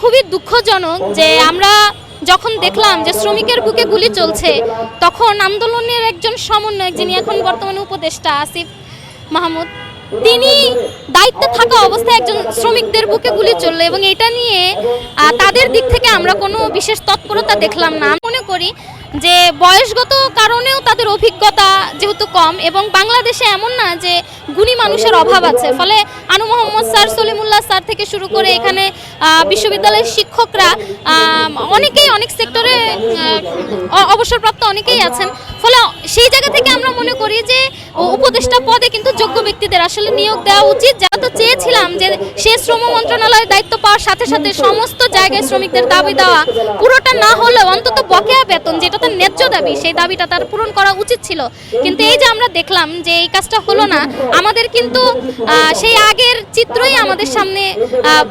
খুবই দুঃখজনক যে আমরা যখন দেখলাম যে শ্রমিকের বুকে গুলি চলছে, তখন আন্দোলনের একজন সমন্বয়ক যিনি এখন বর্তমানে উপদেষ্টা আসিফ মাহমুদ, তিনি দায়িত্বে থাকা অবস্থায় একজন শ্রমিকদের বুকে গুলি চলল এবং এটা নিয়ে তাদের দিক থেকে আমরা কোনো বিশেষ তৎপরতা দেখলাম না। মনে করি যে বয়সগত কারণেও তাদের অভিজ্ঞতা যেহেতু কম এবং বাংলাদেশে এমন না যে গুণী মানুষের অভাব আছে। ফলে আনু মোহাম্মদ স্যার, সলিমুল্লাহ স্যার থেকে শুরু করে এখানে বিশ্ববিদ্যালয়ের শিক্ষকরা অনেকেই অনেক সেক্টরে অবসরপ্রাপ্ত অনেকেই আছেন। ফলে সেই জায়গা থেকে আমরা মনে করি যে উপদেষ্টা পদে কিন্তু যোগ্য ব্যক্তিদের আসলে নিয়োগ দেওয়া উচিত। যা তো চেয়েছিলাম যে সে শ্রম মন্ত্রণালয়ের দায়িত্ব পাওয়ার সাথে সাথে সমস্ত জায়গায় শ্রমিকদের দাবি দেওয়া পুরোটা না হলেও অন্তত বকেয়া বেতন, যেটা তার ন্যায্য দাবি, সেই দাবিটা তার পূরণ করা উচিত ছিল। কিন্তু এই যে আমরা দেখলাম যে এই কাজটা হলো না, আমাদের কিন্তু সেই আগের চিত্রই আমাদের সামনে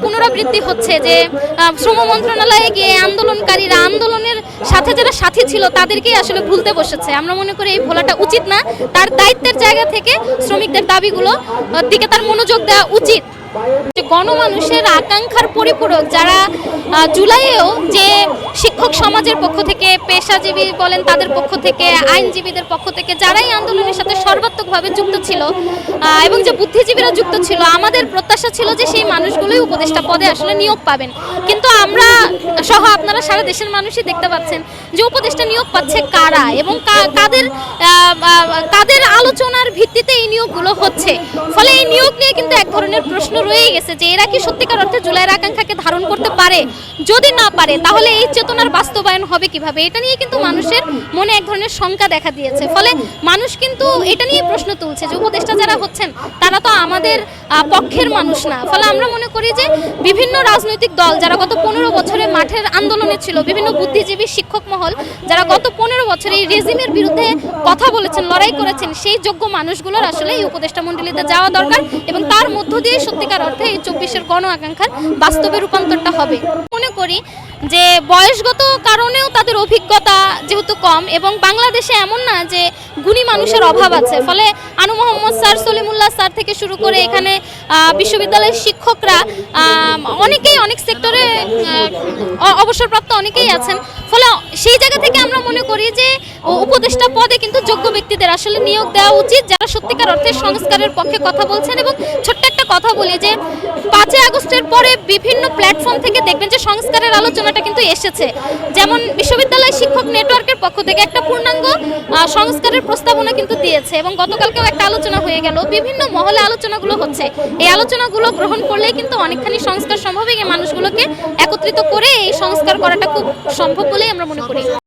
পুনরাবৃত্তি হচ্ছে যে শ্রম মন্ত্রণালয়ে গিয়ে আন্দোলনকারীরা আন্দোলনের সাথে যারা সাথী ছিল, তাদেরকেই আসলে ভুলতে বসেছে। আমরা মনে করি এই ভোলাটা উচিত না। তার দায়িত্বের জায়গা থেকে শ্রমিকদের দাবিগুলো দিকে তার মনোযোগ দেওয়া উচিত। গণমানুষের আকাঙ্ক্ষার পরিপূরক যারা জুলাইয়েও যে শিক্ষক সমাজের পক্ষ থেকে, পেশাজীবী বলেন তাদের পক্ষ থেকে, আইনজীবীদের পক্ষ থেকে, যারাই আন্দোলনের সাথে সর্বাত্মকভাবে যুক্ত ছিল এবং যে বুদ্ধিজীবীরা যুক্ত ছিল, আমাদের প্রত্যাশা ছিল যে সেই মানুষগুলোই উপদেষ্টা পদে আসলে নিয়োগ পাবেন। কিন্তু আমরা সহ আপনারা সারা দেশের মানুষই দেখতে পাচ্ছেন যে উপদেষ্টা নিয়োগ পাচ্ছে কারা এবং কাদের কাদের নিয়োগগুলো হচ্ছে। ফলে এই নিয়োগ নিয়ে কিন্তু এক ধরনের প্রশ্ন রয়ে গেছে যে এরা কি সত্যিকার অর্থে জুলাইয়ের আকাঙ্ক্ষাকে ধারণ করতে পারে? যদি না পারে, তাহলে এই চেতনার বাস্তবায়ন হবে কীভাবে? এটা নিয়ে কিন্তু মানুষের মনে এক ধরনের শঙ্কা দেখা দিয়েছে। ফলে মানুষ কিন্তু এটা নিয়ে প্রশ্ন তুলছে যে উপদেষ্টা যারা হচ্ছেন, তারা তো আমাদের পক্ষের মানুষ না। ফলে আমরা মনে করি যে বিভিন্ন রাজনৈতিক দল যারা গত পনেরো বছরে মাঠের আন্দোলনে ছিল, বিভিন্ন বুদ্ধিজীবী শিক্ষক মহল যারা গত পনেরো বছরে এই রেজিমের বিরুদ্ধে কথা বলেছেন, লড়াই করেছেন, সেই যোগ্য মানুষগুলোর আসলে এই উপদেষ্টা মণ্ডলীতে যাওয়া দরকার এবং তার মধ্য দিয়ে সত্যিকার অর্থে এই চব্বিশের গণ আকাঙ্ক্ষার বাস্তবে রূপান্তরটা হবে। মনে করি যে বয়সগত কারণেও তাদের অভিজ্ঞতা যেহেতু কম এবং বাংলাদেশে এমন না যে গুণী মানুষের অভাব আছে। ফলে আনু মোহাম্মদ স্যার, সলিমুল্লাহ স্যার থেকে শুরু করে এখানে বিশ্ববিদ্যালয়ের শিক্ষকরা অনেকেই অনেক সেক্টরে অবসরপ্রাপ্ত অনেকেই আছেন। ফলে সেই জায়গা থেকে আমরা মনে করি যে উপদেষ্টা পদে কিন্তু যোগ্য ব্যক্তিদের আসলে নিয়োগ দেওয়া উচিত, যারা সত্যিকার অর্থে সংস্কারের পক্ষে কথা বলছেন এবং ছোট্ট কথা বলি যে পাঁচই আগস্টের পরে বিভিন্ন প্ল্যাটফর্ম থেকে দেখবেন যে সংস্কারের আলোচনাটা কিন্তু এসেছে। যেমন বিশ্ববিদ্যালয় শিক্ষক নেটওয়ার্কের পক্ষ থেকে একটা পূর্ণাঙ্গ সংস্কারের প্রস্তাবনা কিন্তু দিয়েছে এবং গতকালকেও একটা আলোচনা হয়ে গেল। বিভিন্ন মহলে আলোচনাগুলো হচ্ছে। এই আলোচনাগুলো গ্রহণ করলেই কিন্তু অনেকখানি সংস্কার সম্ভব এই মানুষগুলোকে একত্রিত করে এই সংস্কার করাটা খুব সম্ভব বলেই আমরা মনে করি।